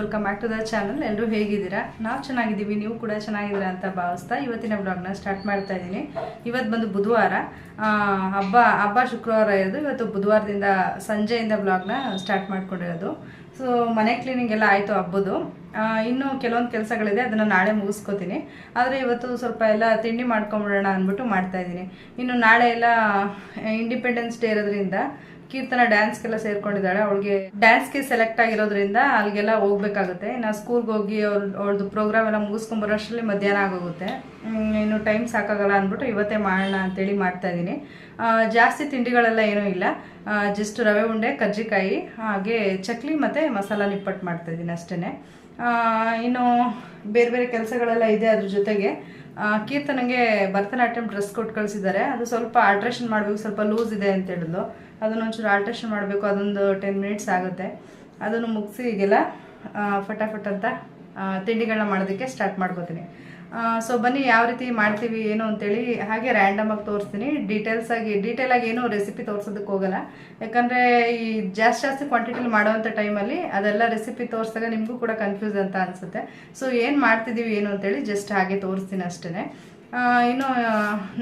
Welcome back to the channel ಎಲ್ಲರೂ ಹೇಗಿದ್ದೀರಾ? ನಾವು ಚೆನ್ನಾಗಿದ್ದೀವಿ, ನೀವು ಕೂಡ ಚೆನ್ನಾಗಿದ್ದೀರಾ ಅಂತ ಭಾವಿಸ್ತಾ ಇವತ್ತಿನ ಬ್ಲಾಗ್ನ ಸ್ಟಾರ್ಟ್ ಮಾಡ್ತಾ ಇದ್ದೀನಿ. ಇವತ್ತು ಬಂದು ಬುಧವಾರ. ಹಬ್ಬ ಹಬ್ಬ ಶುಕ್ರವಾರ ಇರೋದು. ಇವತ್ತು ಬುಧವಾರದಿಂದ ಸಂಜೆಯಿಂದ ಬ್ಲಾಗ್ನ ಸ್ಟಾರ್ಟ್ ಮಾಡ್ಕೊಂಡಿರೋದು. ಸೊ ಮನೆ ಕ್ಲೀನಿಂಗ್ ಎಲ್ಲ ಆಯಿತು ಹಬ್ಬದು. ಇನ್ನು ಕೆಲವೊಂದು ಕೆಲಸಗಳಿದೆ, ಅದನ್ನು ನಾಳೆ ಮುಗಿಸ್ಕೋತೀನಿ. ಆದರೆ ಇವತ್ತು ಸ್ವಲ್ಪ ಎಲ್ಲ ತಿಂಡಿ ಮಾಡ್ಕೊಂಬಿಡೋಣ ಅಂದ್ಬಿಟ್ಟು ಮಾಡ್ತಾಯಿದ್ದೀನಿ ಇನ್ನು ನಾಳೆ ಎಲ್ಲ ಇಂಡಿಪೆಂಡೆನ್ಸ್ ಡೇ ಇರೋದ್ರಿಂದ ಕೀರ್ತನ ಡ್ಯಾನ್ಸ್ಗೆಲ್ಲ ಸೇರ್ಕೊಂಡಿದ್ದಾಳೆ ಅವಳಿಗೆ ಡ್ಯಾನ್ಸ್ಗೆ ಸೆಲೆಕ್ಟ್ ಆಗಿರೋದ್ರಿಂದ ಅಲ್ಲಿಗೆಲ್ಲ ಹೋಗ್ಬೇಕಾಗುತ್ತೆ. ನಾ ಸ್ಕೂಲ್ಗೆ ಹೋಗಿ ಅವ್ಳ, ಅವಳದು ಪ್ರೋಗ್ರಾಮ್ ಎಲ್ಲ ಮುಗಿಸ್ಕೊಂಬರೋಷ್ಟರಲ್ಲಿ ಮಧ್ಯಾಹ್ನ ಆಗೋಗುತ್ತೆ. ಇನ್ನು ಟೈಮ್ ಸಾಕಾಗಲ್ಲ ಅಂದ್ಬಿಟ್ಟು ಇವತ್ತೇ ಮಾಡೋಣ ಅಂತೇಳಿ ಮಾಡ್ತಾ ಇದ್ದೀನಿ. ಜಾಸ್ತಿ ತಿಂಡಿಗಳೆಲ್ಲ ಏನೂ ಇಲ್ಲ. ಜಸ್ಟ್ ರವೆ ಉಂಡೆ ಕಜ್ಜಿಕಾಯಿ ಹಾಗೆ ಚಕ್ಲಿ ಮತ್ತು ಮಸಾಲ ನಿಪ್ಪಟ್ಟು ಮಾಡ್ತಾ ಇದ್ದೀನಿ ಅಷ್ಟೇ ಇನ್ನು ಬೇರೆ ಬೇರೆ ಕೆಲಸಗಳೆಲ್ಲ ಇದೆ ಅದ್ರ ಜೊತೆಗೆ. ಕೀರ್ತನಗೆ ಭರತನಾಟ್ಯಂ ಡ್ರೆಸ್ ಕೊಟ್ಟು ಕಳಿಸಿದ್ದಾರೆ ಅದು ಸ್ವಲ್ಪ ಆಲ್ಟ್ರೇಷನ್ ಮಾಡಬೇಕು, ಸ್ವಲ್ಪ ಲೂಸ್ ಇದೆ ಅಂತ ಹೇಳಿದ್ಲು. ಅದನ್ನ ಒಂಚೂರು ಆಲ್ಟ್ರೇಷನ್ ಮಾಡಬೇಕು, ಅದೊಂದು ಟೆನ್ ಮಿನಿಟ್ಸ್ ಆಗುತ್ತೆ. ಅದನ್ನು ಮುಗಿಸಿ ಈಗೆಲ್ಲ ಫಟಾಫಟ್ ಅಂತ ತಿಂಡಿಗಳನ್ನ ಮಾಡೋದಕ್ಕೆ ಸ್ಟಾರ್ಟ್ ಮಾಡ್ಕೋತೀನಿ. ಸೊ ಬನ್ನಿ ಯಾವ ರೀತಿ ಮಾಡ್ತೀವಿ, ಏನು ಅಂತೇಳಿ ಹಾಗೆ ರ್ಯಾಂಡಮ್ ಆಗಿ ತೋರಿಸ್ತೀನಿ. ಡೀಟೇಲ್ಸ್ ಆಗಿ ಡೀಟೇಲ್ ಆಗಿ ಏನು ರೆಸಿಪಿ ತೋರ್ಸೋದಕ್ಕೆ ಹೋಗಲ್ಲ. ಯಾಕಂದರೆ ಈ ಜಾಸ್ತಿ ಜಾಸ್ತಿ ಕ್ವಾಂಟಿಟಿಲಿ ಮಾಡೋವಂಥ ಟೈಮಲ್ಲಿ ಅದೆಲ್ಲ ರೆಸಿಪಿ ತೋರಿಸಿದಾಗ ನಿಮಗೂ ಕೂಡ ಕನ್ಫ್ಯೂಸ್ ಅಂತ ಅನಿಸುತ್ತೆ. ಸೊ ಏನು ಮಾಡ್ತಿದ್ದೀವಿ ಏನು ಅಂತೇಳಿ ಜಸ್ಟ್ ಹಾಗೆ ತೋರಿಸ್ತೀನಿ ಅಷ್ಟೇ ಇನ್ನು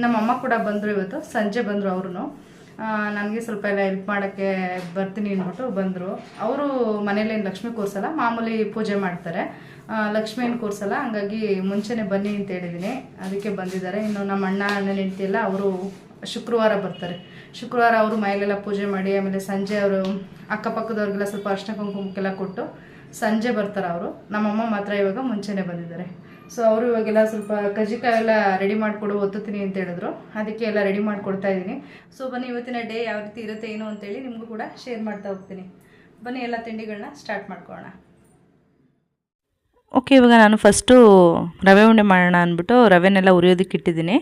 ನಮ್ಮಮ್ಮ ಕೂಡ ಬಂದರು ಇವತ್ತು, ಸಂಜೆ ಬಂದರು ಅವರು ನನಗೆ ಸ್ವಲ್ಪ ಎಲ್ಲ ಹೆಲ್ಪ್ ಮಾಡೋಕ್ಕೆ ಬರ್ತೀನಿ ಅಂದ್ಬಿಟ್ಟು ಬಂದರು. ಅವರು ಮನೇಲೇನು ಲಕ್ಷ್ಮಿ ಕೂರಿಸಲ್ಲ ಮಾಮೂಲಿ ಪೂಜೆ ಮಾಡ್ತಾರೆ. ಲಕ್ಷ್ಮಿ ಏನು ಕೂರ್ಸಲ್ಲ, ಹಂಗಾಗಿ ಮುಂಚೆನೇ ಬನ್ನಿ ಅಂತ ಹೇಳಿದ್ದೀನಿ. ಅದಕ್ಕೆ ಬಂದಿದ್ದಾರೆ. ಇನ್ನು ನಮ್ಮ ಅಣ್ಣ, ಅಣ್ಣನ ಹೆಂಡತಿಯೆಲ್ಲ ಅವರು ಶುಕ್ರವಾರ ಬರ್ತಾರೆ. ಶುಕ್ರವಾರ ಅವರು ಮೈಲೆಲ್ಲ ಪೂಜೆ ಮಾಡಿ, ಆಮೇಲೆ ಸಂಜೆ ಅವರು ಅಕ್ಕಪಕ್ಕದವ್ರಿಗೆಲ್ಲ ಸ್ವಲ್ಪ ಅರ್ಶಿನ ಕುಂಕುಮಕ್ಕೆಲ್ಲ ಕೊಟ್ಟು ಸಂಜೆ ಬರ್ತಾರೆ ಅವರು. ನಮ್ಮಮ್ಮ ಮಾತ್ರ ಇವಾಗ ಮುಂಚೆನೇ ಬಂದಿದ್ದಾರೆ. ಸೊ ಅವರು ಇವಾಗೆಲ್ಲ ಸ್ವಲ್ಪ ಕಜಿಕಾಯಿ ಎಲ್ಲ ರೆಡಿ ಮಾಡಿಕೊಡು, ಒತ್ತುತ್ತೀನಿ ಅಂತ ಹೇಳಿದ್ರು. ಅದಕ್ಕೆ ಎಲ್ಲ ರೆಡಿ ಮಾಡಿಕೊಡ್ತಾ ಇದ್ದೀನಿ. ಸೊ ಬನ್ನಿ, ಇವತ್ತಿನ ಡೇ ಯಾವ ರೀತಿ ಇರುತ್ತೆ, ಏನು ಅಂತೇಳಿ ನಿಮಗೂ ಕೂಡ ಶೇರ್ ಮಾಡ್ತಾ ಹೋಗ್ತೀನಿ. ಬನ್ನಿ, ಎಲ್ಲ ತಿಂಡಿಗಳನ್ನ ಸ್ಟಾರ್ಟ್ ಮಾಡ್ಕೊಳ್ಳೋಣ. ಓಕೆ ಇವಾಗ ನಾನು ಫಸ್ಟು ರವೆ ಉಂಡೆ ಮಾಡೋಣ ಅಂದ್ಬಿಟ್ಟು ರವೆನೆಲ್ಲ ಉರಿಯೋದಕ್ಕೆ ಇಟ್ಟಿದ್ದೀನಿ.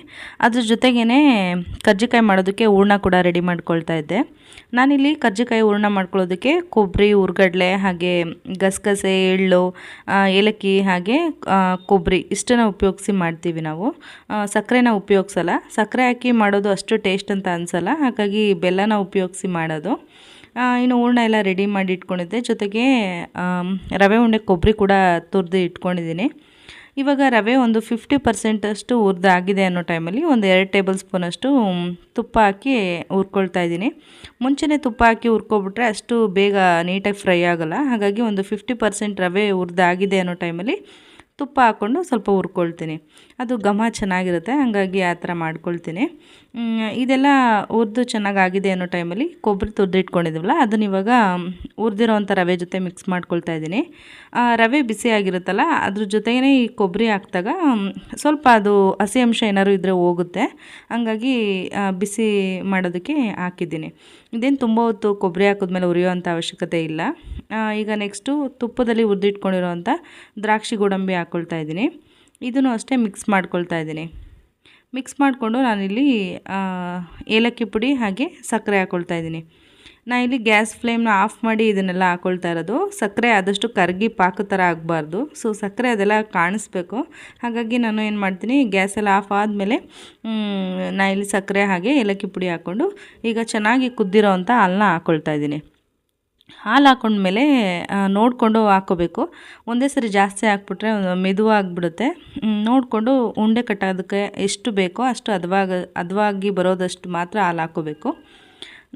ಅದ್ರ ಜೊತೆಗೇ ಕರ್ಜಿಕಾಯಿ ಮಾಡೋದಕ್ಕೆ ಹೂರ್ಣ ಕೂಡ ರೆಡಿ ಮಾಡ್ಕೊಳ್ತಾ ಇದ್ದೆ. ನಾನಿಲ್ಲಿ ಕರ್ಜಿಕಾಯಿ ಹೂರ್ಣ ಮಾಡ್ಕೊಳ್ಳೋದಕ್ಕೆ ಕೊಬ್ಬರಿ, ಉರ್ಗಡ್ಲೆ, ಹಾಗೆ ಗಸಗಸೆ, ಎಳ್ಳು ಏಲಕ್ಕಿ, ಹಾಗೆ ಕೊಬ್ಬರಿ ಇಷ್ಟನ್ನು ಉಪಯೋಗಿಸಿ ಮಾಡ್ತೀವಿ ನಾವು. ಸಕ್ಕರೆನ ಉಪಯೋಗಿಸಲ್ಲ. ಸಕ್ಕರೆ ಹಾಕಿ ಮಾಡೋದು ಅಷ್ಟು ಟೇಸ್ಟ್ ಅಂತ ಅನಿಸಲ್ಲ. ಹಾಗಾಗಿ ಬೆಲ್ಲನ ಉಪಯೋಗಿಸಿ ಮಾಡೋದು. ಇನ್ನು ಹೂರ್ಣ ಎಲ್ಲ ರೆಡಿ ಮಾಡಿ ಇಟ್ಕೊಂಡಿದ್ದೆ. ಜೊತೆಗೆ ರವೆ ಉಂಡೆ ಕೊಬ್ಬರಿ ಕೂಡ ತುರಿದು ಇಟ್ಕೊಂಡಿದ್ದೀನಿ. ಇವಾಗ ರವೆ ಒಂದು ಫಿಫ್ಟಿ ಪರ್ಸೆಂಟಷ್ಟು ಹುರಿದಾಗಿದೆ ಅನ್ನೋ ಟೈಮಲ್ಲಿ ಒಂದು ಎರಡು ಟೇಬಲ್ ಸ್ಪೂನಷ್ಟು ತುಪ್ಪ ಹಾಕಿ ಹುರ್ಕೊಳ್ತಾ ಇದ್ದೀನಿ. ಮುಂಚೆನೇ ತುಪ್ಪ ಹಾಕಿ ಹುರ್ಕೊಬಿಟ್ರೆ ಅಷ್ಟು ಬೇಗ ನೀಟಾಗಿ ಫ್ರೈ ಆಗೋಲ್ಲ. ಹಾಗಾಗಿ ಒಂದು ಫಿಫ್ಟಿ ಪರ್ಸೆಂಟ್ ರವೆ ಹುರಿದಾಗಿದೆ ಅನ್ನೋ ಟೈಮಲ್ಲಿ ತುಪ್ಪ ಹಾಕ್ಕೊಂಡು ಸ್ವಲ್ಪ ಹುರ್ಕೊಳ್ತೀನಿ. ಅದು ಘಮ ಚೆನ್ನಾಗಿರುತ್ತೆ, ಹಾಗಾಗಿ ಆ ಥರ ಮಾಡ್ಕೊಳ್ತೀನಿ. ಇದೆಲ್ಲ ಹುರಿದು ಚೆನ್ನಾಗಾಗಿದೆ ಅನ್ನೋ ಟೈಮಲ್ಲಿ ಕೊಬ್ಬರಿ ತುರ್ದು ಇಟ್ಕೊಂಡಿದ್ವಲ್ಲ, ಅದನ್ನ ಇವಾಗ ಹುರಿದಿರೋವಂಥ ರವೆ ಜೊತೆ ಮಿಕ್ಸ್ ಮಾಡ್ಕೊಳ್ತಾ ಇದ್ದೀನಿ. ರವೆ ಬಿಸಿ ಆಗಿರುತ್ತಲ್ಲ, ಅದ್ರ ಜೊತೆಗೇ ಈ ಕೊಬ್ಬರಿ ಹಾಕಿದಾಗ ಸ್ವಲ್ಪ ಅದು ಹಸಿ ಅಂಶ ಏನಾದ್ರು ಇದ್ದರೆ ಹೋಗುತ್ತೆ. ಹಂಗಾಗಿ ಬಿಸಿ ಮಾಡೋದಕ್ಕೆ ಹಾಕಿದ್ದೀನಿ. ಇದೇನು ತುಂಬ ಹೊತ್ತು ಕೊಬ್ಬರಿ ಹಾಕಿದ್ಮೇಲೆ ಉರಿಯೋವಂಥ ಅವಶ್ಯಕತೆ ಇಲ್ಲ. ಈಗ ನೆಕ್ಸ್ಟು ತುಪ್ಪದಲ್ಲಿ ಹುರಿದಿಟ್ಕೊಂಡಿರೋವಂಥ ದ್ರಾಕ್ಷಿ ಗೋಡಂಬಿ ಹಾಕ್ಕೊಳ್ತಾ ಇದ್ದೀನಿ. ಇದನ್ನು ಅಷ್ಟೇ ಮಿಕ್ಸ್ ಮಾಡ್ಕೊಳ್ತಾ ಇದ್ದೀನಿ. ಮಿಕ್ಸ್ ಮಾಡಿಕೊಂಡು ನಾನಿಲ್ಲಿ ಏಲಕ್ಕಿ ಪುಡಿ ಹಾಗೆ ಸಕ್ಕರೆ ಹಾಕ್ಕೊಳ್ತಾ ಇದ್ದೀನಿ. ಇಲ್ಲಿ ಗ್ಯಾಸ್ ಫ್ಲೇಮ್ನ ಆಫ್ ಮಾಡಿ ಇದನ್ನೆಲ್ಲ ಹಾಕ್ಕೊಳ್ತಾ ಇರೋದು. ಸಕ್ಕರೆ ಆದಷ್ಟು ಕರಗಿ ಪಾಕ ಥರ ಆಗಬಾರ್ದು. ಸೊ ಸಕ್ಕರೆ ಅದೆಲ್ಲ ಕಾಣಿಸ್ಬೇಕು. ಹಾಗಾಗಿ ನಾನು ಏನು ಮಾಡ್ತೀನಿ, ಗ್ಯಾಸ್ ಎಲ್ಲ ಆಫ್ ಆದಮೇಲೆ ಇಲ್ಲಿ ಸಕ್ಕರೆ ಹಾಗೆ ಏಲಕ್ಕಿ ಪುಡಿ ಹಾಕ್ಕೊಂಡು ಈಗ ಚೆನ್ನಾಗಿ ಕುದ್ದಿರೋ ಅಂಥ ಹಾಲನ್ನ ಹಾಕ್ಕೊಳ್ತಾ ಇದ್ದೀನಿ. ಹಾಲು ಹಾಕೊಂಡ್ಮೇಲೆ ನೋಡಿಕೊಂಡು ಹಾಕ್ಕೋಬೇಕು. ಒಂದೇ ಸರಿ ಜಾಸ್ತಿ ಹಾಕ್ಬಿಟ್ರೆ ಮೆದುವಾಗಿಬಿಡುತ್ತೆ ನೋಡಿಕೊಂಡು ಉಂಡೆ ಕಟ್ಟೋದಕ್ಕೆ ಎಷ್ಟು ಬೇಕೋ ಅಷ್ಟು ಹದವಾಗ ಹದವಾಗಿ ಬರೋದಷ್ಟು ಮಾತ್ರ ಹಾಲು ಹಾಕ್ಕೋಬೇಕು.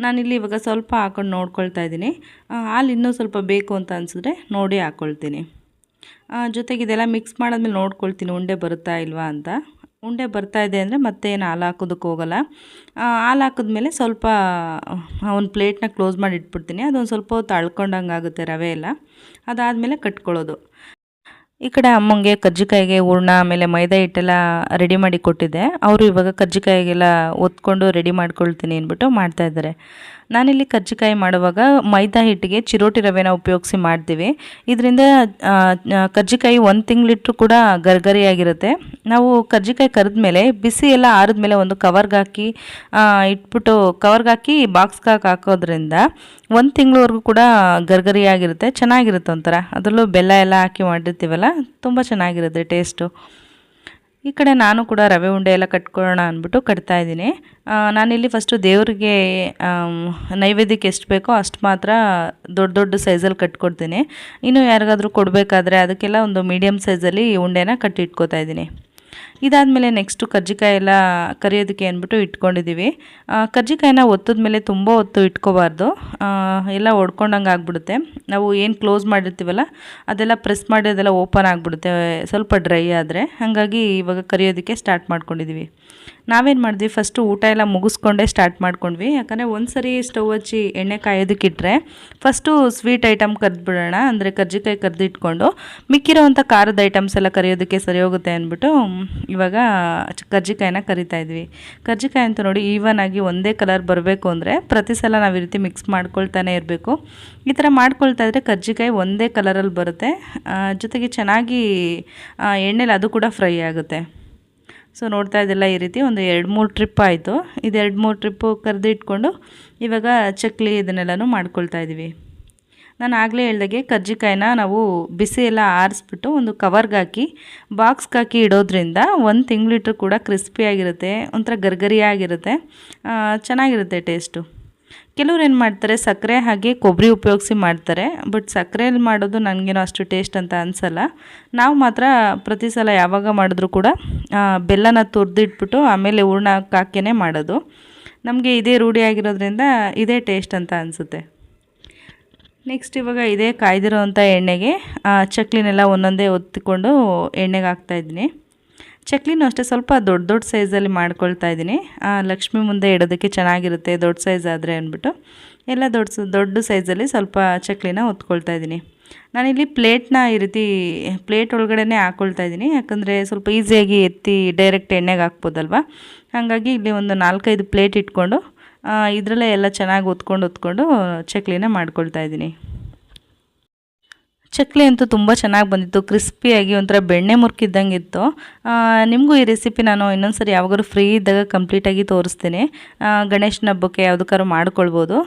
ನಾನಿಲ್ಲಿ ಇವಾಗ ಸ್ವಲ್ಪ ಹಾಕೊಂಡು ನೋಡ್ಕೊಳ್ತಾ ಇದ್ದೀನಿ. ಹಾಲು ಇನ್ನೂ ಸ್ವಲ್ಪ ಬೇಕು ಅಂತ ಅನಿಸಿದ್ರೆ ನೋಡಿ ಹಾಕ್ಕೊಳ್ತೀನಿ. ಜೊತೆಗೆ ಇದೆಲ್ಲ ಮಿಕ್ಸ್ ಮಾಡಿದ್ಮೇಲೆ ನೋಡ್ಕೊಳ್ತೀನಿ ಉಂಡೆ ಬರುತ್ತಾ ಇಲ್ವಾ ಅಂತ. ಉಂಡೆ ಬರ್ತಾ ಇದೆ ಅಂದರೆ ಮತ್ತೆ ಏನು ಹಾಲು ಹಾಕೋದಕ್ಕೆ ಹೋಗಲ್ಲ. ಹಾಲು ಹಾಕಿದ್ಮೇಲೆ ಸ್ವಲ್ಪ ಒಂದು ಪ್ಲೇಟ್ನ ಕ್ಲೋಸ್ ಮಾಡಿ ಇಟ್ಬಿಡ್ತೀನಿ. ಅದೊಂದು ಸ್ವಲ್ಪ ಹೊತ್ತು ಅಳ್ಕೊಂಡಂಗೆ ಆಗುತ್ತೆ ರವೆ ಎಲ್ಲ. ಅದಾದಮೇಲೆ ಕಟ್ಕೊಳ್ಳೋದು. ಈ ಕಡೆ ಅಮ್ಮಂಗೆ ಕಜ್ಜಿಕಾಯಿಗೆ ಹೂರ್ಣ, ಆಮೇಲೆ ಮೈದಾ ಹಿಟ್ಟೆಲ್ಲ ರೆಡಿ ಮಾಡಿ ಕೊಟ್ಟಿದ್ದೆ. ಅವರು ಇವಾಗ ಕಜ್ಜಿಕಾಯಿಗೆಲ್ಲ ಒತ್ಕೊಂಡು ರೆಡಿ ಮಾಡ್ಕೊಳ್ತೀನಿ ಅಂದ್ಬಿಟ್ಟು ಮಾಡ್ತಾ ಇದ್ದಾರೆ. ನಾನಿಲ್ಲಿ ಕರ್ಜಿಕಾಯಿ ಮಾಡುವಾಗ ಮೈದಾ ಹಿಟ್ಟಿಗೆ ಚಿರೋಟಿ ರವೆನ ಉಪಯೋಗಿಸಿ ಮಾಡ್ತೀವಿ. ಇದರಿಂದ ಕರ್ಜಿಕಾಯಿ ಒಂದು ತಿಂಗಳಿಟ್ಟು ಕೂಡ ಗರ್ಗರಿಯಾಗಿರುತ್ತೆ. ನಾವು ಕರ್ಜಿಕಾಯಿ ಕರೆದ್ಮೇಲೆ ಬಿಸಿ ಎಲ್ಲ ಆರಿದ್ಮೇಲೆ ಒಂದು ಕವರ್ಗೆ ಹಾಕಿ ಇಟ್ಬಿಟ್ಟು ಕವರ್ಗೆ ಹಾಕಿ ಬಾಕ್ಸ್ಗೆ ಹಾಕಿ ಹಾಕೋದ್ರಿಂದ ಒಂದು ತಿಂಗಳವರೆಗೂ ಕೂಡ ಗರ್ಗರಿಯಾಗಿರುತ್ತೆ. ಚೆನ್ನಾಗಿರುತ್ತೆ ಒಂಥರ. ಅದರಲ್ಲೂ ಬೆಲ್ಲ ಎಲ್ಲ ಹಾಕಿ ಮಾಡಿರ್ತೀವಲ್ಲ, ತುಂಬ ಚೆನ್ನಾಗಿರುತ್ತೆ ಟೇಸ್ಟು. ಈ ಕಡೆ ನಾನು ಕೂಡ ರವೆ ಉಂಡೆ ಎಲ್ಲ ಕಟ್ಕೊಳ್ಳೋಣ ಅಂದ್ಬಿಟ್ಟು ಕಟ್ತಾ ಇದ್ದೀನಿ. ನಾನಿಲ್ಲಿ ಫಸ್ಟು ದೇವರಿಗೆ ನೈವೇದ್ಯಕ್ಕೆ ಎಷ್ಟು ಬೇಕೋ ಅಷ್ಟು ಮಾತ್ರ ದೊಡ್ಡ ದೊಡ್ಡ ಸೈಜಲ್ಲಿ ಕಟ್ಕೊಡ್ತೀನಿ. ಇನ್ನು ಯಾರಿಗಾದರೂ ಕೊಡಬೇಕಾದ್ರೆ ಅದಕ್ಕೆಲ್ಲ ಒಂದು ಮೀಡಿಯಮ್ ಸೈಜಲ್ಲಿ ಉಂಡೆನ ಕಟ್ಟಿಟ್ಕೋತಾ ಇದ್ದೀನಿ. ಇದಾದಮೇಲೆ ನೆಕ್ಸ್ಟು ಕರ್ಜಿಕಾಯಿ ಎಲ್ಲ ಕರಿಯೋದಕ್ಕೆ ಅಂದ್ಬಿಟ್ಟು ಇಟ್ಕೊಂಡಿದ್ದೀವಿ ಕರ್ಜಿಕಾಯಿನ ಒತ್ತದ ಮೇಲೆ ತುಂಬ ಹೊತ್ತು ಇಟ್ಕೋಬಾರ್ದು. ಎಲ್ಲ ಒಡ್ಕೊಂಡಂಗೆ ಆಗ್ಬಿಡುತ್ತೆ. ನಾವು ಏನು ಕ್ಲೋಸ್ ಮಾಡಿರ್ತೀವಲ್ಲ, ಅದೆಲ್ಲ ಪ್ರೆಸ್ ಮಾಡಿ ಅದೆಲ್ಲ ಓಪನ್ ಆಗಿಬಿಡುತ್ತೆ. ಸ್ವಲ್ಪ ಡ್ರೈ ಆದರೆ. ಹಾಗಾಗಿ ಇವಾಗ ಕರಿಯೋದಕ್ಕೆ ಸ್ಟಾರ್ಟ್ ಮಾಡ್ಕೊಂಡಿದ್ದೀವಿ ನಾವೇನು ಮಾಡಿದ್ವಿ ಫಸ್ಟು ಊಟ ಎಲ್ಲ ಮುಗಿಸ್ಕೊಂಡೇ ಸ್ಟಾರ್ಟ್ ಮಾಡ್ಕೊಂಡ್ವಿ. ಯಾಕಂದರೆ ಒಂದು ಸರಿ ಸ್ಟವ್ ಹಚ್ಚಿ ಎಣ್ಣೆ ಕಾಯೋದಕ್ಕಿಟ್ರೆ ಫಸ್ಟು ಸ್ವೀಟ್ ಐಟಮ್ ಕರೆದ್ಬಿಡೋಣ. ಅಂದರೆ ಕರ್ಜಿಕಾಯಿ ಕರೆದಿಟ್ಕೊಂಡು ಮಿಕ್ಕಿರೋವಂಥ ಖಾರದ ಐಟಮ್ಸ್ ಎಲ್ಲ ಕರಿಯೋದಕ್ಕೆ ಸರಿ ಹೋಗುತ್ತೆ ಅಂದ್ಬಿಟ್ಟು ಇವಾಗ ಕರ್ಜಿಕಾಯಿನ ಕರಿತಾ ಇದ್ವಿ. ಕರ್ಜಿಕಾಯಿ ಅಂತ ನೋಡಿ ಈವನ್ ಆಗಿ ಒಂದೇ ಕಲರ್ ಬರಬೇಕು ಅಂದರೆ ಪ್ರತಿ ಸಲ ನಾವು ಈ ರೀತಿ ಮಿಕ್ಸ್ ಮಾಡ್ಕೊಳ್ತಾನೆ ಇರಬೇಕು. ಈ ಥರ ಮಾಡ್ಕೊಳ್ತಾ ಇದ್ದರೆ ಕರ್ಜಿಕಾಯಿ ಒಂದೇ ಕಲರಲ್ಲಿ ಬರುತ್ತೆ. ಜೊತೆಗೆ ಚೆನ್ನಾಗಿ ಎಣ್ಣೆಲಿ ಅದು ಕೂಡ ಫ್ರೈ ಆಗುತ್ತೆ. ಸೊ ನೋಡ್ತಾ ಇದ್ದಿಲ್ಲ ಈ ರೀತಿ ಒಂದು ಎರಡು ಮೂರು ಟ್ರಿಪ್ ಆಯಿತು. ಇದು ಎರಡು ಮೂರು ಟ್ರಿಪ್ಪು ಕರೆದಿಟ್ಕೊಂಡು ಇವಾಗ ಚಕ್ಲಿ ಇದನ್ನೆಲ್ಲನೂ ಮಾಡ್ಕೊಳ್ತಾ ಇದ್ದೀವಿ ನಾನು ಆಗಲೇ ಹೇಳ್ದಾಗೆ ಕರ್ಜಿಕಾಯಿನ ನಾವು ಬಿಸಿ ಎಲ್ಲ ಆರಿಸ್ಬಿಟ್ಟು ಒಂದು ಕವರ್ಗೆ ಹಾಕಿ ಬಾಕ್ಸ್ಗೆ ಹಾಕಿ ಇಡೋದ್ರಿಂದ ಒಂದು ತಿಂಗಳಿಟ್ರು ಕೂಡ ಕ್ರಿಸ್ಪಿಯಾಗಿರುತ್ತೆ ಒಂಥರ ಗರ್ಗರಿಯಾಗಿರುತ್ತೆ ಚೆನ್ನಾಗಿರುತ್ತೆ ಟೇಸ್ಟು. ಕೆಲವ್ರು ಏನು ಮಾಡ್ತಾರೆ, ಸಕ್ಕರೆ ಹಾಗೆ ಕೊಬ್ಬರಿ ಉಪಯೋಗಿಸಿ ಮಾಡ್ತಾರೆ, ಬಟ್ ಸಕ್ಕರೆಯಲ್ಲಿ ಮಾಡೋದು ನನಗೇನು ಅಷ್ಟು ಟೇಸ್ಟ್ ಅಂತ ಅನಿಸಲ್ಲ. ನಾವು ಮಾತ್ರ ಪ್ರತಿ ಸಲ ಯಾವಾಗ ಮಾಡಿದ್ರೂ ಕೂಡ ಬೆಲ್ಲನ ತುರಿದಿಟ್ಬಿಟ್ಟು ಆಮೇಲೆ ಹೂರ್ಣಕ್ಕೆ ಹಾಕಿಯೇ ಮಾಡೋದು. ನಮಗೆ ಇದೇ ರೂಢಿಯಾಗಿರೋದ್ರಿಂದ ಇದೇ ಟೇಸ್ಟ್ ಅಂತ ಅನಿಸುತ್ತೆ. ನೆಕ್ಸ್ಟ್ ಇವಾಗ ಇದೇ ಕಾಯ್ದಿರೋವಂಥ ಎಣ್ಣೆಗೆ ಚಕ್ಲಿನೆಲ್ಲ ಒಂದೊಂದೇ ಒತ್ತಿಕೊಂಡು ಎಣ್ಣೆಗೆ ಹಾಕ್ತಾಯಿದ್ದೀನಿ ಚಕ್ಲಿನೂ ಅಷ್ಟೇ ಸ್ವಲ್ಪ ದೊಡ್ಡ ದೊಡ್ಡ ಸೈಜಲ್ಲಿ ಮಾಡ್ಕೊಳ್ತಾ ಇದ್ದೀನಿ. ಲಕ್ಷ್ಮಿ ಮುಂದೆ ಇಡೋದಕ್ಕೆ ಚೆನ್ನಾಗಿರುತ್ತೆ, ದೊಡ್ಡ ಸೈಜ್ ಆದರೆ ಅಂದ್ಬಿಟ್ಟು. ಎಲ್ಲ ದೊಡ್ಡ ದೊಡ್ಡ ಸೈಜಲ್ಲಿ ಸ್ವಲ್ಪ ಚಕ್ಲಿನ ಒತ್ಕೊಳ್ತಾ ಇದ್ದೀನಿ. ನಾನಿಲ್ಲಿ ಪ್ಲೇಟ್ನ ಈ ರೀತಿ ಪ್ಲೇಟ್ ಒಳಗಡೆನೇ ಹಾಕ್ಕೊಳ್ತಾ ಇದ್ದೀನಿ. ಯಾಕಂದರೆ ಸ್ವಲ್ಪ ಈಸಿಯಾಗಿ ಎತ್ತಿ ಡೈರೆಕ್ಟ್ ಎಣ್ಣೆಗೆ ಹಾಕ್ಬೋದಲ್ವ? ಹಾಗಾಗಿ ಇಲ್ಲಿ ಒಂದು ನಾಲ್ಕೈದು ಪ್ಲೇಟ್ ಇಟ್ಕೊಂಡು ಇದರಲ್ಲೇ ಎಲ್ಲ ಚೆನ್ನಾಗಿ ಒತ್ಕೊಂಡು ಒತ್ಕೊಂಡು ಚಕ್ಲಿನ ಮಾಡ್ಕೊಳ್ತಾ ಇದ್ದೀನಿ. ಚಕ್ಲಿ ಅಂತೂ ತುಂಬ ಚೆನ್ನಾಗಿ ಬಂದಿತ್ತು. ಕ್ರಿಸ್ಪಿಯಾಗಿ ಒಂಥರ ಬೆಣ್ಣೆ ಮುರ್ಕಿದ್ದಂಗೆ ಇತ್ತು ನಿಮಗೂ ಈ ರೆಸಿಪಿ ನಾನು ಇನ್ನೊಂದು ಸರಿ ಯಾವಾಗಾದ್ರೂ ಫ್ರೀ ಇದ್ದಾಗ ಕಂಪ್ಲೀಟಾಗಿ ತೋರಿಸ್ತೀನಿ. ಗಣೇಶನ ಹಬ್ಬಕ್ಕೆ ಯಾವುದಕ್ಕಾದ್ರೂ ಮಾಡ್ಕೊಳ್ಬೋದು.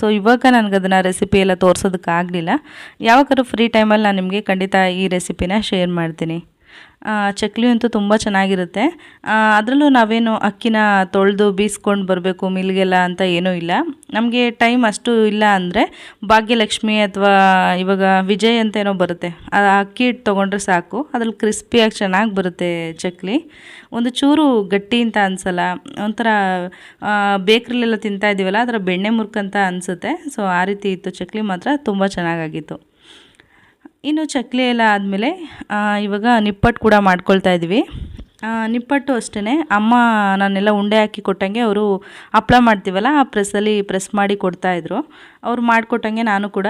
ಸೊ ಇವಾಗ ನನಗೆ ಅದನ್ನು ರೆಸಿಪಿ ಎಲ್ಲ ತೋರಿಸೋದಕ್ಕಾಗಲಿಲ್ಲ. ಯಾವಾಗಾದ್ರು ಫ್ರೀ ಟೈಮಲ್ಲಿ ನಾನು ನಿಮಗೆ ಖಂಡಿತ ಈ ರೆಸಿಪಿನ ಶೇರ್ ಮಾಡ್ತೀನಿ. ಚಕ್ಲಿ ಅಂತೂ ತುಂಬ ಚೆನ್ನಾಗಿರುತ್ತೆ. ಅದರಲ್ಲೂ ನಾವೇನು ಅಕ್ಕಿನ ತೊಳೆದು ಬೀಸ್ಕೊಂಡು ಬರಬೇಕು ಮಿಲ್ಗೆಲ್ಲ ಅಂತ ಏನೂ ಇಲ್ಲ. ನಮಗೆ ಟೈಮ್ ಅಷ್ಟು ಇಲ್ಲ ಅಂದರೆ ಭಾಗ್ಯಲಕ್ಷ್ಮಿ ಅಥವಾ ಇವಾಗ ವಿಜಯ್ ಅಂತ ಏನೋ ಬರುತ್ತೆ. ಆ ಅಕ್ಕಿ ಹಿಟ್ಟು ತೊಗೊಂಡ್ರೆ ಸಾಕು. ಅದ್ರಲ್ಲಿ ಕ್ರಿಸ್ಪಿಯಾಗಿ ಚೆನ್ನಾಗಿ ಬರುತ್ತೆ ಚಕ್ಲಿ. ಒಂದು ಚೂರು ಗಟ್ಟಿ ಅಂತ ಅನಿಸಲ್ಲ. ಒಂಥರ ಬೇಕ್ರಿಲೆಲ್ಲ ತಿಂತಾ ಇದ್ದೀವಲ್ಲ ಅದರ ಬೆಣ್ಣೆ ಮುರ್ಕಂತ ಅನಿಸುತ್ತೆ. ಸೊ ಆ ರೀತಿ ಇತ್ತು ಚಕ್ಲಿ ಮಾತ್ರ ತುಂಬ ಚೆನ್ನಾಗಾಗಿತ್ತು. ಇನ್ನು ಚಕ್ಲಿ ಎಲ್ಲ ಆದಮೇಲೆ ಇವಾಗ ನಿಪ್ಪಟ್ಟು ಕೂಡ ಮಾಡ್ಕೊಳ್ತಾ ಇದ್ವಿ ನಿಪ್ಪಟ್ಟು ಅಷ್ಟೇ ಅಮ್ಮ ನಾನೆಲ್ಲ ಉಂಡೆ ಹಾಕಿ ಕೊಟ್ಟಂಗೆ ಅವರು ಹಪ್ಪಳ ಮಾಡ್ತೀವಲ್ಲ, ಆ ಪ್ರೆಸ್ಸಲ್ಲಿ ಪ್ರೆಸ್ ಮಾಡಿ ಕೊಡ್ತಾಯಿದ್ರು ಅವ್ರು ಮಾಡಿಕೊಟ್ಟಂಗೆ ನಾನು ಕೂಡ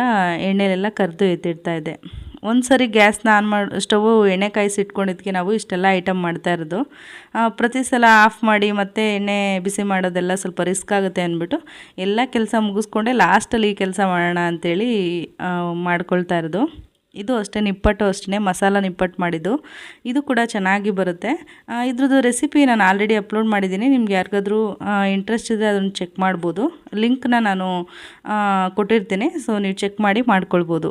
ಎಣ್ಣೆಲೆಲ್ಲ ಕರೆದು ಎತ್ತಿಡ್ತಾ ಇದ್ದೆ. ಒಂದು ಸರಿ ಗ್ಯಾಸ್ನ ಆನ್ ಮಾಡಿ, ಸ್ಟವ್ ಎಣ್ಣೆ ಕಾಯಿಸಿ ಇಟ್ಕೊಂಡಿದ್ದಕ್ಕೆ ನಾವು ಇಷ್ಟೆಲ್ಲ ಐಟಮ್ ಮಾಡ್ತಾ ಇರೋದು. ಪ್ರತಿ ಸಲ ಆಫ್ ಮಾಡಿ ಮತ್ತೆ ಎಣ್ಣೆ ಬಿಸಿ ಮಾಡೋದೆಲ್ಲ ಸ್ವಲ್ಪ ರಿಸ್ಕ್ ಆಗುತ್ತೆ ಅಂದ್ಬಿಟ್ಟು ಎಲ್ಲ ಕೆಲಸ ಮುಗಿಸ್ಕೊಂಡೆ, ಲಾಸ್ಟಲ್ಲಿ ಈ ಕೆಲಸ ಮಾಡೋಣ ಅಂಥೇಳಿ ಮಾಡ್ಕೊಳ್ತಾ ಇರೋದು. ಇದು ಅಷ್ಟೇ ನಿಪ್ಪಟ್ಟು ಅಷ್ಟೇ, ಮಸಾಲ ನಿಪ್ಪಟ್ಟು ಮಾಡಿದ್ದು. ಇದು ಕೂಡ ಚೆನ್ನಾಗಿ ಬರುತ್ತೆ. ಇದ್ರದ್ದು ರೆಸಿಪಿ ನಾನು ಆಲ್ರೆಡಿ ಅಪ್ಲೋಡ್ ಮಾಡಿದ್ದೀನಿ. ನಿಮ್ಗೆ ಯಾರಿಗಾದ್ರೂ ಇಂಟ್ರೆಸ್ಟ್ ಇದ್ದರೆ ಅದನ್ನು ಚೆಕ್ ಮಾಡ್ಬೋದು. ಲಿಂಕ್ನ ನಾನು ಕೊಟ್ಟಿರ್ತೀನಿ. ಸೊ ನೀವು ಚೆಕ್ ಮಾಡಿ ಮಾಡ್ಕೊಳ್ಬೋದು.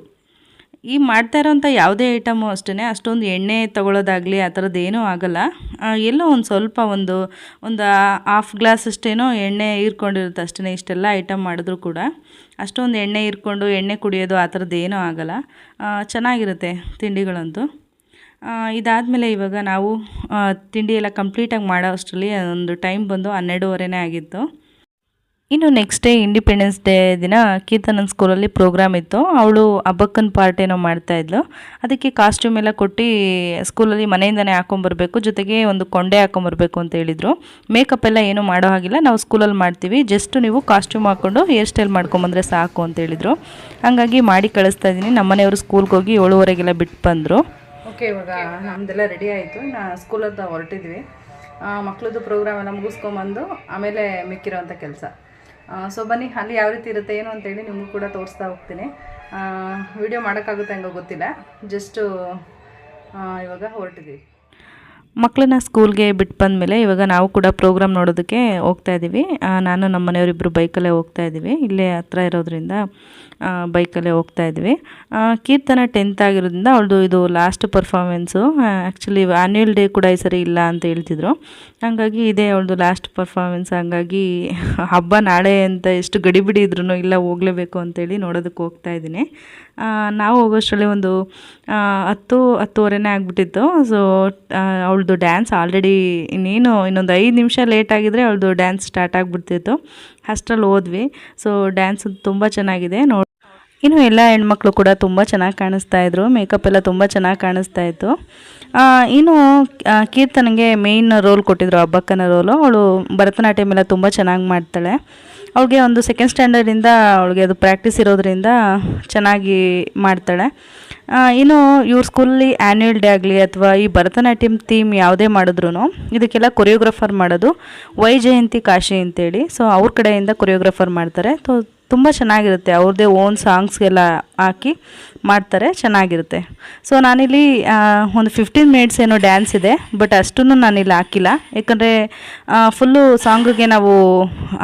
ಈ ಮಾಡ್ತಾ ಇರೋಂಥ ಯಾವುದೇ ಐಟಮು ಅಷ್ಟೇ ಅಷ್ಟೊಂದು ಎಣ್ಣೆ ತಗೊಳ್ಳೋದಾಗಲಿ ಆ ಥರದ್ದೇನೂ ಆಗಲ್ಲ. ಆ, ಎಲ್ಲೋ ಒಂದು ಸ್ವಲ್ಪ ಒಂದು ಒಂದು ಹಾಫ್ ಗ್ಲಾಸ್ ಅಷ್ಟೇನೋ ಎಣ್ಣೆ ಹೀರ್ಕೊಂಡಿರುತ್ತೆ ಅಷ್ಟೇ ಇಷ್ಟೆಲ್ಲ ಐಟಮ್ ಮಾಡಿದ್ರು ಕೂಡ. ಅಷ್ಟೊಂದು ಎಣ್ಣೆ ಹೀರ್ಕೊಂಡು ಎಣ್ಣೆ ಕುಡಿಯೋದು ಆ ಥರದ್ದೇನೂ ಆಗಲ್ಲ. ಚೆನ್ನಾಗಿರುತ್ತೆ ತಿಂಡಿಗಳಂತೂ. ಇದಾದಮೇಲೆ ಇವಾಗ ನಾವು ತಿಂಡಿಯೆಲ್ಲ ಕಂಪ್ಲೀಟಾಗಿ ಮಾಡೋ ಅಷ್ಟರಲ್ಲಿ ಒಂದು ಟೈಮ್ ಬಂದು ಹನ್ನೆರಡೂವರೆನೇ ಆಗಿತ್ತು. ಇನ್ನು ನೆಕ್ಸ್ಟ್ ಡೇ ಇಂಡಿಪೆಂಡೆನ್ಸ್ ಡೇ ದಿನ ಕೀರ್ತನನ್ ಸ್ಕೂಲಲ್ಲಿ ಪ್ರೋಗ್ರಾಮ್ ಇತ್ತು. ಅವಳು ಹಬ್ಬಕ್ಕನ ಪಾರ್ಟ್ ಏನೋ ಮಾಡ್ತಾಯಿದ್ಲು ಅದಕ್ಕೆ ಕಾಸ್ಟ್ಯೂಮ್ ಎಲ್ಲ ಕೊಟ್ಟು ಸ್ಕೂಲಲ್ಲಿ ಮನೆಯಿಂದನೇ ಹಾಕೊಂಬರ್ಬೇಕು, ಜೊತೆಗೆ ಒಂದು ಕೊಂಡೆ ಹಾಕೊಂಬರ್ಬೇಕು ಅಂತ ಹೇಳಿದರು. ಮೇಕಪ್ ಎಲ್ಲ ಏನೂ ಮಾಡೋ ಹಾಗಿಲ್ಲ, ನಾವು ಸ್ಕೂಲಲ್ಲಿ ಮಾಡ್ತೀವಿ. ಜಸ್ಟ್ ನೀವು ಕಾಸ್ಟ್ಯೂಮ್ ಹಾಕ್ಕೊಂಡು ಹೇರ್ ಸ್ಟೈಲ್ ಮಾಡ್ಕೊಂಬಂದ್ರೆ ಸಾಕು ಅಂತ ಹೇಳಿದರು. ಹಾಗಾಗಿ ಮಾಡಿ ಕಳಿಸ್ತಾ ಇದ್ದೀನಿ. ನಮ್ಮನೆಯವರು ಸ್ಕೂಲ್ಗೆ ಹೋಗಿ ಏಳುವರೆಗೆಲ್ಲ ಬಿಟ್ಟು ಬಂದರು. ಓಕೆ ಇವಾಗ ನಮ್ಮದೆಲ್ಲ ರೆಡಿ ಆಯಿತು. ನಾ ಸ್ಕೂಲದ್ದು ಹೊರಟಿದ್ವಿ. ಮಕ್ಳದ್ದು ಪ್ರೋಗ್ರಾಮ್ ಎಲ್ಲ ಮುಗಿಸ್ಕೊಂಬಂದು, ಆಮೇಲೆ ಮಿಕ್ಕಿರೋವಂಥ ಕೆಲಸ. ಸೊ ಬನ್ನಿ, ಅಲ್ಲಿ ಯಾವ ರೀತಿ ಇರುತ್ತೆ, ಏನು ಅಂತೇಳಿ ನಿಮಗೂ ಕೂಡ ತೋರಿಸ್ತಾ ಹೋಗ್ತೀನಿ. ವಿಡಿಯೋ ಮಾಡೋಕ್ಕಾಗುತ್ತೆ ಹಂಗೋ ಗೊತ್ತಿಲ್ಲ. ಜಸ್ಟು ಇವಾಗ ಹೊರಟಿದ್ವಿ ಮಕ್ಕಳನ್ನ ಸ್ಕೂಲ್ಗೆ ಬಿಟ್ಟು ಬಂದಮೇಲೆ ಇವಾಗ ನಾವು ಕೂಡ ಪ್ರೋಗ್ರಾಮ್ ನೋಡೋದಕ್ಕೆ ಹೋಗ್ತಾ ಇದ್ದೀವಿ ನಾನು ನಮ್ಮ ಮನೆಯವರಿಬ್ಬರು ಬೈಕಲ್ಲೇ ಹೋಗ್ತಾ ಇದ್ದೀವಿ ಇಲ್ಲೇ ಹತ್ರ ಇರೋದ್ರಿಂದ ಬೈಕಲ್ಲೇ ಹೋಗ್ತಾ ಇದ್ವಿ. ಕೀರ್ತನ ಟೆಂತ್ ಆಗಿರೋದ್ರಿಂದ ಅವಳದು ಇದು last performance actually annual day ಕೂಡ ಈ ಸರಿ ಇಲ್ಲ ಅಂತ ಹೇಳ್ತಿದ್ರು. ಹಾಗಾಗಿ ಇದೇ ಅವಳದು ಲಾಸ್ಟ್ ಪರ್ಫಾರ್ಮೆನ್ಸ್ ಹಂಗಾಗಿ ಹಬ್ಬ ನಾಳೆ ಅಂತ ಎಷ್ಟು ಗಡಿಬಿಡಿ ಇದ್ರೂ ಇಲ್ಲ, ಹೋಗಲೇಬೇಕು ಅಂತೇಳಿ ನೋಡೋದಕ್ಕೆ ಹೋಗ್ತಾ ಇದ್ದೀನಿ ನಾವು ಹೋಗೋಷ್ಟರಲ್ಲಿ ಒಂದು ಹತ್ತು, ಹತ್ತುವರೆನೇ ಆಗಿಬಿಟ್ಟಿತ್ತು. ಸೊ ಅವಳದು ಡ್ಯಾನ್ಸ್ ಆಲ್ರೆಡಿ ಇನ್ನೇನು ಇನ್ನೊಂದು ಐದು ನಿಮಿಷ ಲೇಟ್ ಆಗಿದ್ರೆ ಅವಳದು ಡ್ಯಾನ್ಸ್ ಸ್ಟಾರ್ಟ್ ಆಗಿಬಿಡ್ತಿತ್ತು. ಅಷ್ಟರಲ್ಲಿ ಹೋದ್ವಿ. ಸೊ ಡ್ಯಾನ್ಸ್ ತುಂಬ ಚೆನ್ನಾಗಿದೆ. ನೋಡಿ ಇನ್ನು ಎಲ್ಲ ಹೆಣ್ಮಕ್ಳು ಕೂಡ ತುಂಬ ಚೆನ್ನಾಗಿ ಕಾಣಿಸ್ತಾ ಇದ್ರು. ಮೇಕಪ್ ಎಲ್ಲ ತುಂಬ ಚೆನ್ನಾಗಿ ಕಾಣಿಸ್ತಾ ಇತ್ತು. ಇನ್ನು ಕೀರ್ತನಿಗೆ ಮೇಯ್ನ್ ರೋಲ್ ಕೊಟ್ಟಿದ್ರು ಹಬ್ಬಕ್ಕನ ರೋಲು ಅವಳು ಭರತನಾಟ್ಯಮ್ ಎಲ್ಲ ತುಂಬ ಚೆನ್ನಾಗಿ ಮಾಡ್ತಾಳೆ. ಅವಳಿಗೆ ಒಂದು ಸೆಕೆಂಡ್ ಸ್ಟ್ಯಾಂಡರ್ಡಿಂದ ಅವಳಿಗೆ ಅದು ಪ್ರಾಕ್ಟೀಸ್ ಇರೋದ್ರಿಂದ ಚೆನ್ನಾಗಿ ಮಾಡ್ತಾಳೆ. ಇನ್ನು ಇವ್ರ ಸ್ಕೂಲಲ್ಲಿ ಆ್ಯನ್ಯುಯಲ್ ಡೇ ಆಗಲಿ ಅಥವಾ ಈ ಭರತನಾಟ್ಯಂ ಥೀಮ್ ಯಾವುದೇ ಮಾಡಿದ್ರು ಇದಕ್ಕೆಲ್ಲ ಕೊರಿಯೋಗ್ರಫರ್ ಮಾಡೋದು ವೈ ಜಯಂತಿ ಕಾಶಿ ಅಂತೇಳಿ. ಸೊ ಅವ್ರ ಕಡೆಯಿಂದ ಕೊರಿಯೋಗ್ರಫರ್ ಮಾಡ್ತಾರೆ. ಸೊ ತುಂಬ ಚೆನ್ನಾಗಿರುತ್ತೆ. ಅವ್ರದ್ದೇ ಓನ್ ಸಾಂಗ್ಸ್ಗೆಲ್ಲ ಹಾಕಿ ಮಾಡ್ತಾರೆ, ಚೆನ್ನಾಗಿರುತ್ತೆ. ಸೊ ನಾನಿಲ್ಲಿ ಒಂದು ಫಿಫ್ಟೀನ್ ಮಿನಿಟ್ಸ್ ಏನೋ ಡ್ಯಾನ್ಸ್ ಇದೆ ಬಟ್ ಅಷ್ಟನ್ನು ನಾನಿಲ್ಲಿ ಹಾಕಿಲ್ಲ. ಯಾಕಂದರೆ ಫುಲ್ಲು ಸಾಂಗಿಗೆ ನಾವು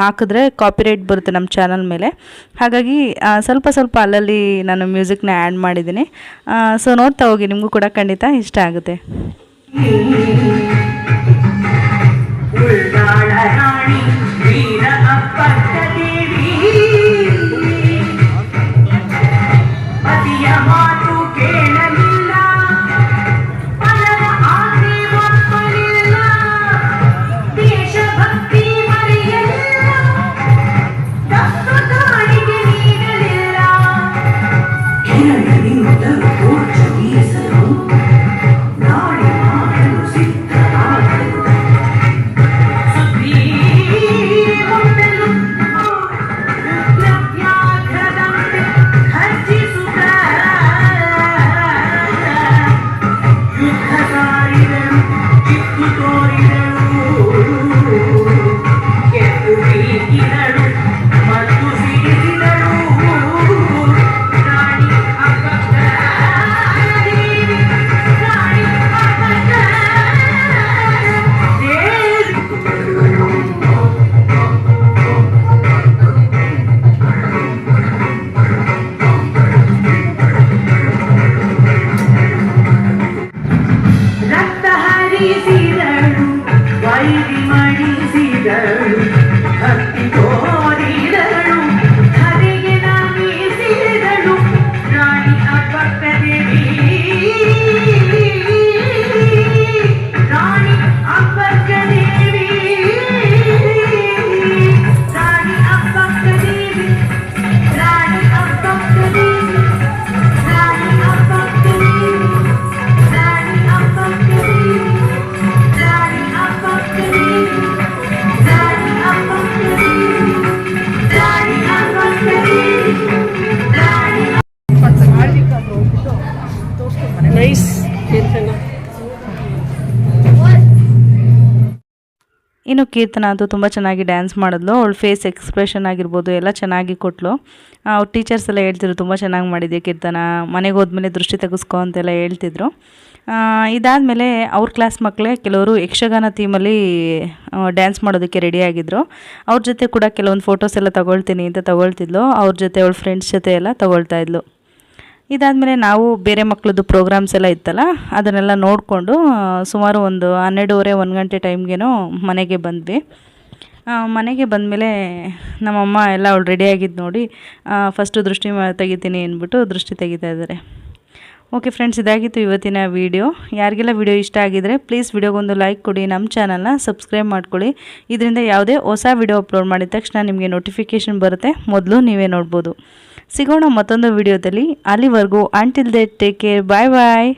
ಹಾಕಿದ್ರೆ ಕಾಪಿರೈಟ್ ಬರುತ್ತೆ ನಮ್ಮ ಚಾನಲ್ ಮೇಲೆ. ಹಾಗಾಗಿ ಸ್ವಲ್ಪ ಸ್ವಲ್ಪ ಅಲ್ಲಲ್ಲಿ ನಾನು ಮ್ಯೂಸಿಕ್ನ ಆ್ಯಡ್ ಮಾಡಿದ್ದೀನಿ. ಸೊ ನೋಡ್ತಾ ಹೋಗಿ, ನಿಮಗೂ ಕೂಡ ಖಂಡಿತ ಇಷ್ಟ ಆಗುತ್ತೆ. ರಾಣಿ ವೀರ ಕೀರ್ತನ ಅಂತೂ ತುಂಬ ಚೆನ್ನಾಗಿ ಡ್ಯಾನ್ಸ್ ಮಾಡಿದ್ಲು. ಅವಳ ಫೇಸ್ ಎಕ್ಸ್ಪ್ರೆಷನ್ ಆಗಿರ್ಬೋದು, ಎಲ್ಲ ಚೆನ್ನಾಗಿ ಕೊಟ್ಲು. ಅವ್ರ ಟೀಚರ್ಸ್ ಎಲ್ಲ ಹೇಳ್ತಿದ್ರು, ತುಂಬ ಚೆನ್ನಾಗಿ ಮಾಡಿದ್ಯಾ ಕೀರ್ತನ? ಮನೆಗೆ ಹೋದ್ಮೇಲೆ ದೃಷ್ಟಿ ತೆಗೆಸ್ಕೊ ಅಂತೆಲ್ಲ ಹೇಳ್ತಿದ್ರು. ಇದಾದಮೇಲೆ ಅವ್ರ ಕ್ಲಾಸ್ ಮಕ್ಕಳೇ ಕೆಲವರು ಯಕ್ಷಗಾನ ಥೀಮಲ್ಲಿ ಡ್ಯಾನ್ಸ್ ಮಾಡೋದಕ್ಕೆ ರೆಡಿ ಆಗಿದ್ರು. ಅವ್ರ ಜೊತೆ ಕೂಡ ಕೆಲವೊಂದು ಫೋಟೋಸ್ ಎಲ್ಲ ತಗೊಳ್ತೀನಿ ಅಂತ ತಗೊಳ್ತಿದ್ಲು. ಅವ್ರ ಜೊತೆ ಅವಳ ಫ್ರೆಂಡ್ಸ್ ಜೊತೆ ಎಲ್ಲ ತಗೊಳ್ತಾ ಇದ್ಲು. ಇದಾದಮೇಲೆ ನಾವು ಬೇರೆ ಮಕ್ಕಳದ್ದು ಪ್ರೋಗ್ರಾಮ್ಸ್ ಎಲ್ಲ ಇತ್ತಲ್ಲ, ಅದನ್ನೆಲ್ಲ ನೋಡಿಕೊಂಡು ಸುಮಾರು ಒಂದು ಹನ್ನೆರಡೂವರೆ, ಒಂದು ಗಂಟೆ ಟೈಮ್ಗೇನೋ ಮನೆಗೆ ಬಂದ್ವಿ. ಮನೆಗೆ ಬಂದಮೇಲೆ ನಮ್ಮಮ್ಮ ಎಲ್ಲ ಅವಳು ರೆಡಿಯಾಗಿದ್ದು ನೋಡಿ ಫಸ್ಟು ದೃಷ್ಟಿ ತೆಗಿತೀನಿ ಅಂದ್ಬಿಟ್ಟು ದೃಷ್ಟಿ ತೆಗಿತಾ ಇದ್ದಾರೆ. ಓಕೆ ಫ್ರೆಂಡ್ಸ್ ಇದಾಗಿತ್ತು ಇವತ್ತಿನ ವಿಡಿಯೋ ಯಾರಿಗೆಲ್ಲ ವಿಡಿಯೋ ಇಷ್ಟ ಆಗಿದರೆ ಪ್ಲೀಸ್ ವಿಡಿಯೋಗೊಂದು ಲೈಕ್ ಕೊಡಿ ನಮ್ಮ ಚಾನಲ್ನ ಸಬ್ಸ್ಕ್ರೈಬ್ ಮಾಡ್ಕೊಳ್ಳಿ. ಇದರಿಂದ ಯಾವುದೇ ಹೊಸ ವಿಡಿಯೋ ಅಪ್ಲೋಡ್ ಮಾಡಿದ ತಕ್ಷಣ ನಿಮಗೆ ನೋಟಿಫಿಕೇಷನ್ ಬರುತ್ತೆ. ಮೊದಲು ನೀವೇ ನೋಡ್ಬೋದು. ಸಿಗೋಣ ಮತ್ತೊಂದು ವಿಡಿಯೋದಲ್ಲಿ. ಅಲ್ಲಿವರೆಗೂ until then take care bye bye